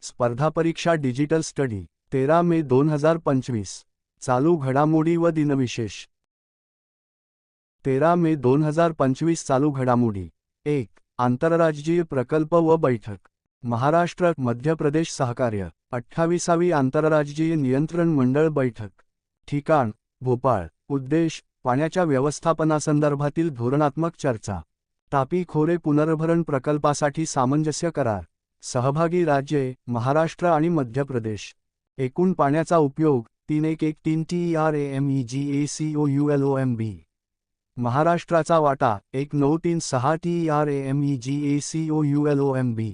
स्पर्धा परीक्षा digital study तेरा मे दोन हजार पंचवीस. चालू घडामोडी व दिनविशेष. तेरा मे दोन हजार पंचवीस चालू घडामोडी. एक आंतरराज्यीय प्रकल्प व बैठक. महाराष्ट्र मध्य प्रदेश सहकार्य. अठ्ठावीसावी आंतरराज्यीय नियंत्रण मंडळ बैठक. ठिकाण भोपाळ. उद्देश पाण्याच्या व्यवस्थापनासंदर्भातील धोरणात्मक चर्चा. तापी खोरे पुनर्भरण प्रकल्पासाठी सामंजस्य करार. सहभागी राज्ये महाराष्ट्र आणि मध्य प्रदेश. एकूण पाण्याचा उपयोग तीन एक एक तीन T R A M E G A C O U L O M B. महाराष्ट्राचा वाटा एक नऊ तीन सहा T R A M E G A C O U L O M B.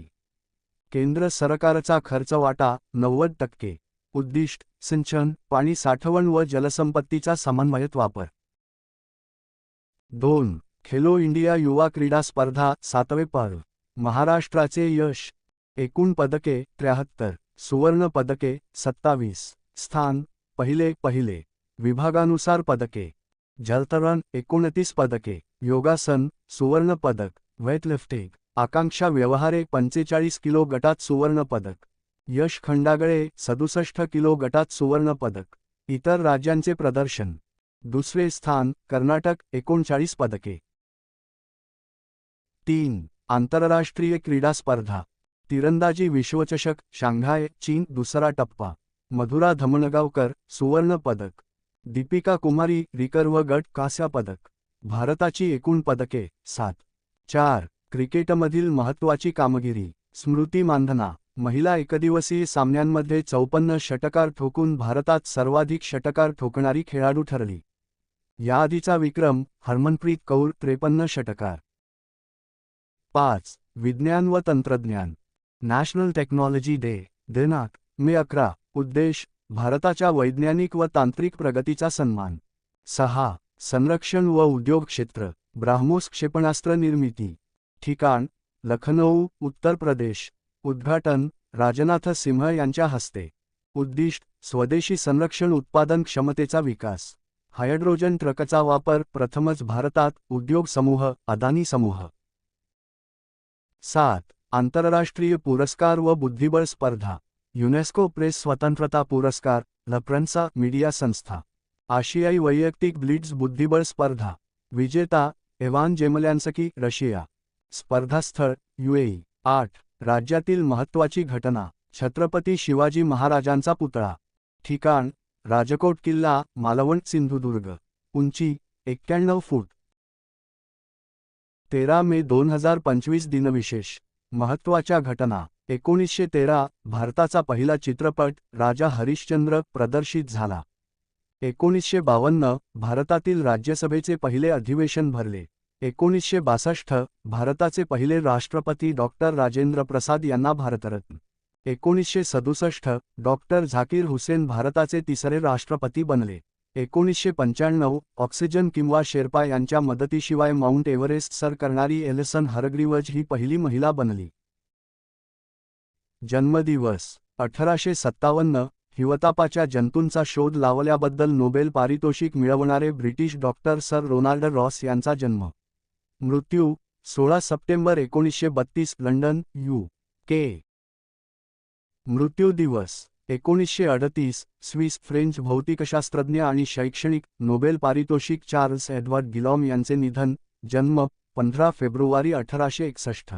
केंद्र सरकारचा खर्च वाटा नव्वद टक्के. उद्दिष्ट सिंचन पाणी साठवण व जलसंपत्तीचा समन्वयत वापर. दोन खेलो इंडिया युवा क्रीडा स्पर्धा सातवे पर्व महाराष्ट्राचे यश एकूण पदके त्र्याहत्तर सुवर्ण पदके सत्तावीस स्थान पहिले पहिले विभागानुसार पदके जलतरण एकोणतीस पदके योगासन सुवर्ण पदक वेटलिफ्टिंग आकांक्षा व्यवहारे पंचेचाळीस किलो गटात सुवर्ण पदक यश खंडागळे सदुसष्ट किलो गटात सुवर्ण पदक इतर राज्यांचे प्रदर्शन दुसरे स्थान कर्नाटक एकोणचाळीस पदके. तीन आंतरराष्ट्रीय क्रीडा स्पर्धा. तिरंदाजी विश्वचषक शांघाय चीन दुसरा टप्पा. मधुरा धमणगावकर सुवर्ण पदक. दीपिका कुमारी रिकर्व गट कास्या पदक. भारताची एकूण पदके सात. चार. क्रिकेटमधील महत्त्वाची कामगिरी. स्मृती मानधना. महिला एकदिवसीय सामन्यांमध्ये चौपन्न षटकार ठोकून भारतात सर्वाधिक षटकार ठोकणारी खेळाडू ठरली. याआधीचा विक्रम हरमनप्रीत कौर त्रेपन्न षटकार. पाच. विज्ञान व तंत्रज्ञान. नॅशनल टेक्नॉलॉजी डे दिनांक मे अकरा उद्देश भारताच्या वैज्ञानिक व तांत्रिक प्रगतीचा सन्मान. सहा संरक्षण व उद्योग क्षेत्र ब्राह्मोस क्षेपणास्त्र निर्मिती. ठिकाण लखनौ उत्तर प्रदेश. उद्घाटन राजनाथ सिंह यांच्या हस्ते. उद्दिष्ट स्वदेशी संरक्षण उत्पादन क्षमतेचा विकास. हायड्रोजन ट्रकचा वापर प्रथमच भारतात उद्योग समूह अदानी समूह. सात आंतरराष्ट्रीय पुरस्कार व बुद्धिबळ स्पर्धा युनेस्को प्रेस स्वतंत्रता पुरस्कार लफ्रन्सा मीडिया संस्था आशियाई वैयक्तिक ब्लिट्झ बुद्धिबळ स्पर्धा विजेता एव्हान जेमल्यांसकी रशिया स्पर्धास्थळ युएई आठ राज्यातील महत्त्वाची घटना छत्रपती शिवाजी महाराजांचा पुतळा ठिकाण राजकोट किल्ला मालवण सिंधुदुर्ग उंची एक्क्याण्णव फूट. तेरा मे दोन हजार पंचवीस दिनविशेष. महत्त्वाच्या घटना. एकोणीसशे तेरा भारताचा पहिला चित्रपट राजा हरिश्चंद्र प्रदर्शित झाला. एकोणीसशे बावन्न भारतातील राज्यसभेचे पहिले अधिवेशन भरले. एकोणीसशे बासष्ट भारताचे पहिले राष्ट्रपती डॉक्टर राजेंद्र प्रसाद यांना भारतरत्न. एकोणीसशे सदुसष्ट डॉक्टर झाकीर हुसेन भारताचे तिसरे राष्ट्रपती बनले. एकोणीसशे पंच्याण्णव ऑक्सिजन किंवा शेर्पा यांच्या मदतीशिवाय माउंट एव्हरेस्ट सर करणारी एलिसन हरग्रीवज ही पहिली महिला बनली. जन्मदिवस अठराशे सत्तावन्न हिवतापाच्या जंतूंचा शोध लावल्याबद्दल नोबेल पारितोषिक मिळवणारे British doctor sir Ronald Ross यांचा जन्म. मृत्यू सोळा सप्टेंबर एकोणीसशे बत्तीस लंडन यू. के. मृत्यू दिवस एकोणीसशे अडतीस स्विस फ्रेंच भौतिकशास्त्रज्ञ आणि शैक्षणिक नोबेल पारितोषिक चार्ल्स एडवर्ड गिलॉम यांचे निधन जन्म पंधरा फेब्रुवारी अठराशे एकसष्ट.